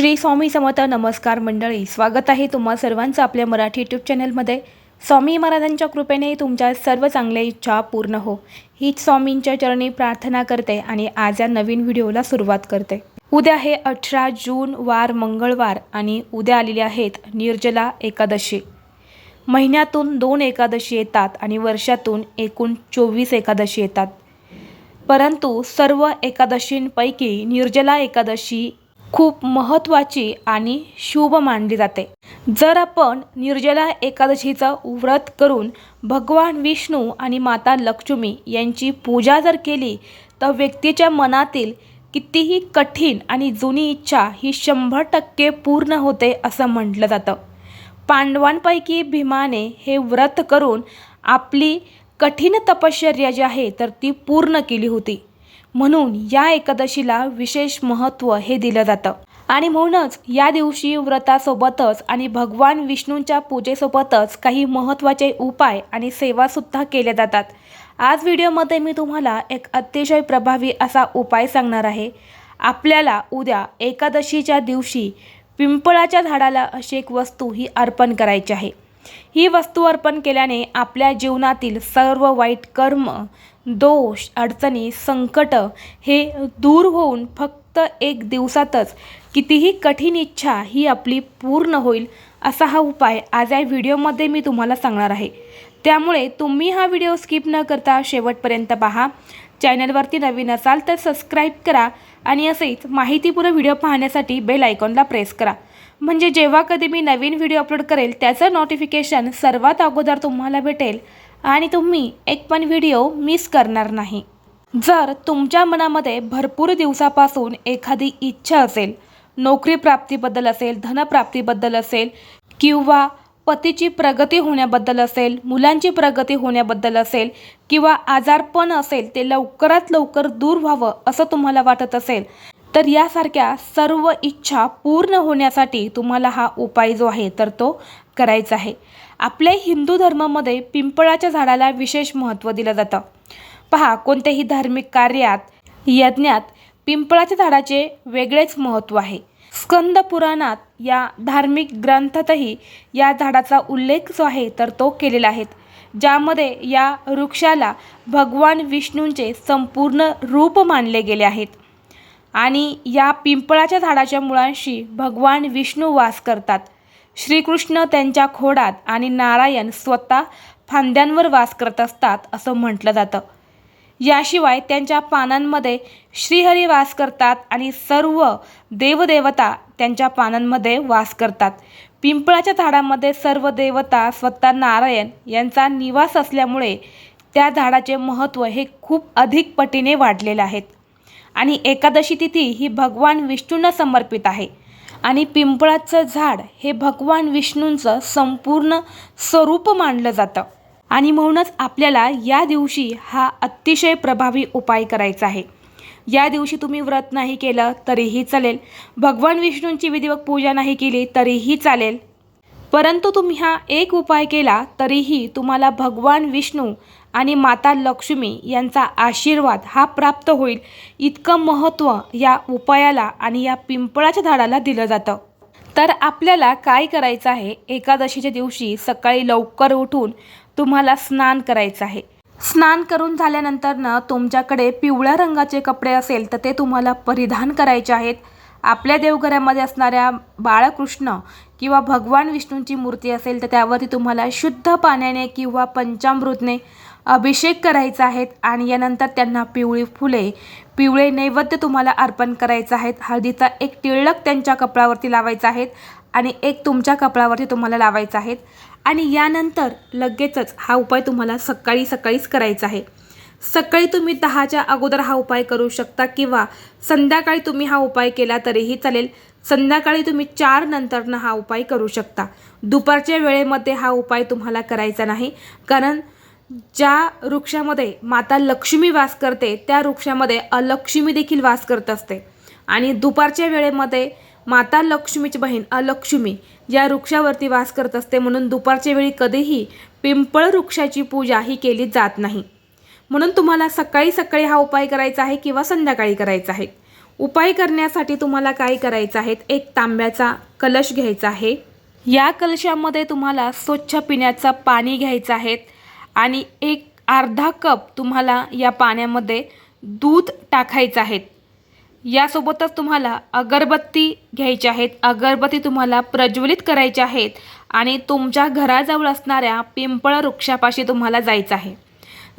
श्री स्वामी समता नमस्कार मंडळी स्वागत आहे तुम्हा सर्वांचं आपल्या मराठी यूट्यूब चॅनलमध्ये स्वामी महाराजांच्या कृपेने तुमच्या सर्व चांगल्या इच्छा पूर्ण हो. हीच स्वामींच्या चरणी प्रार्थना करते आणि आज या नवीन व्हिडिओला सुरुवात करते. उद्या हे अठरा जून वार मंगळवार आणि उद्या आलेले आहेत निर्जला एकादशी. महिन्यातून दोन एकादशी येतात आणि वर्षातून एकूण चोवीस एकादशी येतात. परंतु सर्व एकादशींपैकी निर्जला एकादशी खूप महत्त्वाची आणि शुभ मानली जाते. जर आपण निर्जला एकादशीचं व्रत करून भगवान विष्णू आणि माता लक्ष्मी यांची पूजा जर केली तर व्यक्तीच्या मनातील कितीही कठीण आणि जुनी इच्छा ही शंभर टक्के पूर्ण होते असं म्हटलं जातं. पांडवांपैकी भीमाने हे व्रत करून आपली कठीण तपश्चर्या जी आहे तर ती पूर्ण केली होती. म्हणून या एकादशीला विशेष महत्त्व हे दिलं जातं. आणि म्हणूनच या दिवशी व्रतासोबतच आणि भगवान विष्णूंच्या पूजेसोबतच काही महत्त्वाचे उपाय आणि सेवासुद्धा केल्या जातात. आज व्हिडिओमध्ये मी तुम्हाला एक अतिशय प्रभावी असा उपाय सांगणार आहे. आपल्याला उद्या एकादशीच्या दिवशी पिंपळाच्या झाडाला अशी एक वस्तू ही अर्पण करायची आहे. ही वस्तू अर्पण केल्याने आपल्या जीवनातील सर्व वाईट कर्म दोष अडचणी संकट हे दूर होऊन फक्त एक दिवसातच कितीही कठीण इच्छा ही आपली पूर्ण होईल असा हा उपाय आज या व्हिडिओमध्ये मी तुम्हाला सांगणार आहे. त्यामुळे तुम्ही हा व्हिडिओ स्किप न करता शेवटपर्यंत पहा. चॅनलवरती नवीन असाल तर सबस्क्राईब करा आणि असेच माहितीपूर्ण व्हिडिओ पाहण्यासाठी बेल आयकॉनला प्रेस करा. म्हणजे जेव्हा कधी मी नवीन व्हिडिओ अपलोड करेल त्याचं नोटिफिकेशन सर्वात अगोदर तुम्हाला भेटेल. आणि तुम्ही एक पण व्हिडिओ मिस करणार नाही. जर तुमच्या मनामध्ये भरपूर दिवसापासून एखादी इच्छा असेल नोकरी प्राप्तीबद्दल असेल धनप्राप्तीबद्दल असेल किंवा पतीची प्रगती होण्याबद्दल असेल मुलांची प्रगती होण्याबद्दल असेल किंवा आजारपण असेल ते लवकरात लवकर दूर व्हावं असं तुम्हाला वाटत असेल तर यासारख्या सर्व इच्छा पूर्ण होण्यासाठी तुम्हाला हा उपाय जो आहे तर तो करायचा आहे. आपल्या हिंदू धर्मामध्ये पिंपळाच्या झाडाला विशेष महत्त्व दिलं जातं. पहा कोणत्याही धार्मिक कार्यात यज्ञात पिंपळाच्या झाडाचे वेगळेच महत्त्व आहे. स्कंद पुराणात या धार्मिक ग्रंथातही या झाडाचा उल्लेख जो आहे तर तो केलेला आहे. ज्यामध्ये या वृक्षाला भगवान विष्णूंचे संपूर्ण रूप मानले गेले आहेत. आणि या पिंपळाच्या झाडाच्या मुळांशी भगवान विष्णू वास करतात. श्रीकृष्ण त्यांच्या खोडात आणि नारायण स्वतः फांद्यांवर वास करत असतात असं म्हटलं जातं. याशिवाय त्यांच्या पानांमध्ये श्रीहरी वास करतात आणि सर्व देवदेवता त्यांच्या पानांमध्ये वास करतात. पिंपळाच्या झाडामध्ये सर्व देवता स्वतः नारायण यांचा निवास असल्यामुळे त्या झाडाचे महत्त्व हे खूप अधिक पटीने वाढलेले आहेत. आणि एकादशी तिथी ही भगवान विष्णूंना समर्पित आहे. आणि पिंपळाचं झाड हे भगवान विष्णूंचं संपूर्ण स्वरूप मानलं जातं. आणि म्हणूनच आपल्याला या दिवशी हा अतिशय प्रभावी उपाय करायचा आहे. या दिवशी तुम्ही व्रत नाही केलं तरीही चालेल. भगवान विष्णूंची विधिवत पूजा नाही केली तरीही चालेल. परंतु तुम्ही हा एक उपाय केला तरीही तुम्हाला भगवान विष्णू आणि माता लक्ष्मी यांचा आशीर्वाद हा प्राप्त होईल. इतकं महत्त्व या उपायाला आणि या पिंपळाच्या झाडाला दिलं जातं. तर आपल्याला काय करायचं आहे? एकादशीच्या दिवशी सकाळी लवकर उठून तुम्हाला स्नान करायचं आहे. स्नान करून झाल्यानंतर ना तुमच्याकडे पिवळ्या रंगाचे कपडे असेल तर ते तुम्हाला परिधान करायचे आहेत. आपल्या देवघरामध्ये असणाऱ्या बाळकृष्ण किंवा भगवान विष्णूंची मूर्ती असेल तर त्यावरती तुम्हाला शुद्ध पाण्याने किंवा पंचामृतने अभिषेक करायचा आहेत आणि यानंतर त्यांना पिवळी फुले पिवळे नैवेद्य तुम्हाला अर्पण करायचं आहेत. हळदीचा एक टिळक त्यांच्या कपडावरती लावायचा आहेत आणि एक तुमच्या कपडावरती तुम्हाला लावायचा आहेत आणि यानंतर लगेचच हा उपाय तुम्हाला सकाळी सकाळीच करायचा आहे. सकाळी तुम्ही दहाच्या अगोदर हा उपाय करू शकता किंवा संध्याकाळी तुम्ही हा उपाय केला तरीही चालेल. संध्याकाळी तुम्ही चार नंतरनं हा उपाय करू शकता. दुपारच्या वेळेमध्ये हा उपाय तुम्हाला करायचा नाही. कारण ज्या वृक्षामध्ये माता लक्ष्मी वास करते त्या वृक्षामध्ये अलक्ष्मी देखील वास करत असते. आणि दुपारच्या वेळेमध्ये माता लक्ष्मीची बहीण अलक्ष्मी या वृक्षावरती वास करत असते. म्हणून दुपारच्या वेळी कधीही पिंपळ वृक्षाची पूजा ही केली जात नाही. म्हणून तुम्हाला सकाळी सकाळी हा उपाय करायचा आहे किंवा संध्याकाळी करायचा आहे. उपाय करण्यासाठी तुम्हाला काय करायचं आहे? एक तांब्याचा कलश घ्यायचा आहे. या कलशामध्ये तुम्हाला स्वच्छ पिण्याचं पाणी घ्यायचं आहे. आणि एक अर्धा कप तुम्हाला या पाण्यामध्ये दूध टाकायचं आहे. यासोबतच तुम्हाला अगरबत्ती घ्यायची आहेत. अगरबत्ती तुम्हाला प्रज्वलित करायच्या आहेत आणि तुमच्या घराजवळ असणाऱ्या पिंपळ वृक्षापाशी तुम्हाला जायचं आहे.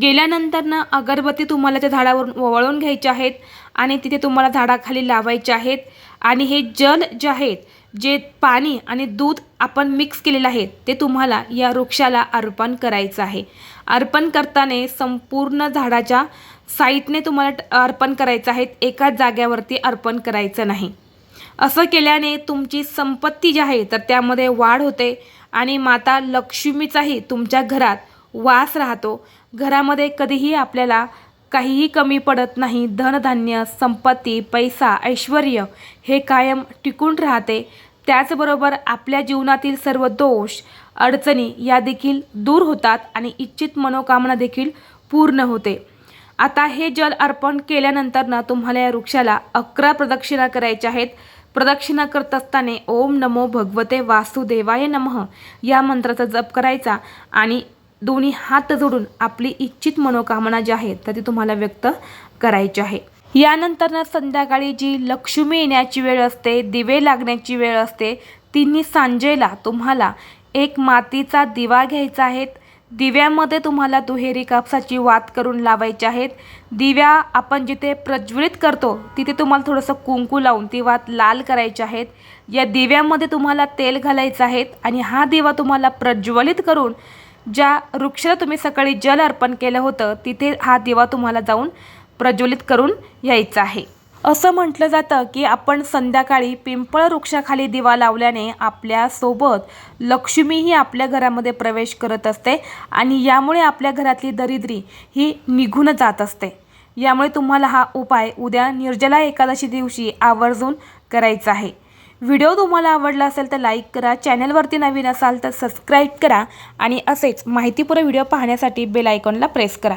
गेल्यानंतरनं अगरबत्ती तुम्हाला त्या झाडावरून वळून घ्यायच्या आहेत आणि तिथे तुम्हाला झाडाखाली लावायचे आहेत. आणि हे जल जे आहेत जे पाणी आणि दूध आपण मिक्स केलेलं आहे ते तुम्हाला या वृक्षाला अर्पण करायचं आहे. अर्पण करताना संपूर्ण झाडाच्या साईटने तुम्हाला अर्पण करायचं आहे एकाच जाग्यावरती अर्पण करायचं नाही. असं केल्याने तुमची संपत्ती जी आहे तर त्यामध्ये वाढ होते आणि माता लक्ष्मीचाही तुमच्या घरात वास राहतो. घरामध्ये कधीही आपल्याला काहीही कमी पडत नाही धनधान्य संपत्ती पैसा ऐश्वर हे कायम टिकून राहते. त्याचबरोबर आपल्या जीवनातील सर्व दोष अडचणी या देखील दूर होतात आणि इच्छित मनोकामना देखील पूर्ण होते. आता हे जल अर्पण केल्यानंतर ना तुम्हाला या वृक्षाला अकरा प्रदक्षिणा करायच्या आहेत. प्रदक्षिणा करत असताना ओम नमो भगवते वासुदेवाय नमः या मंत्राचा जप करायचा आणि दोन्ही हात जोडून आपली इच्छित मनोकामना जी आहे तर ती तुम्हाला व्यक्त करायची आहे. यानंतर ना संध्याकाळी जी लक्ष्मी येण्याची वेळ असते दिवे लागण्याची वेळ असते तिन्ही सांजेला तुम्हाला एक मातीचा दिवा घ्यायचा आहे. दिव्यामध्ये तुम्हाला दुहेरी कापसाची वात करून लावायची आहेत दिव्या आपण जिथे प्रज्वलित करतो तिथे तुम्हाला थोडंसं कुंकू लावून ती वात लाल करायची आहेत या दिव्यामध्ये तुम्हाला तेल घालायचं आहे आणि हा दिवा तुम्हाला प्रज्वलित करून ज्या वृक्षाला तुम्ही सकाळी जल अर्पण केलं होतं तिथे हा दिवा तुम्हाला जाऊन प्रज्वलित करून यायचं आहे. असं म्हटलं जातं की आपण संध्याकाळी पिंपळ वृक्षाखाली दिवा लावल्याने आपल्यासोबत लक्ष्मीही आपल्या घरामध्ये प्रवेश करत असते आणि यामुळे आपल्या घरातली दरिद्री ही निघून जात असते. यामुळे तुम्हाला हा उपाय उद्या निर्जला एकादशी दिवशी आवर्जून करायचा आहे. व्हिडिओ तुम्हाला आवडला असेल तर लाईक करा चॅनलवरती नवीन असाल तर सबस्क्राईब करा आणि असेच माहितीपूर्ण व्हिडिओ पाहण्यासाठी बेल आयकॉनला प्रेस करा.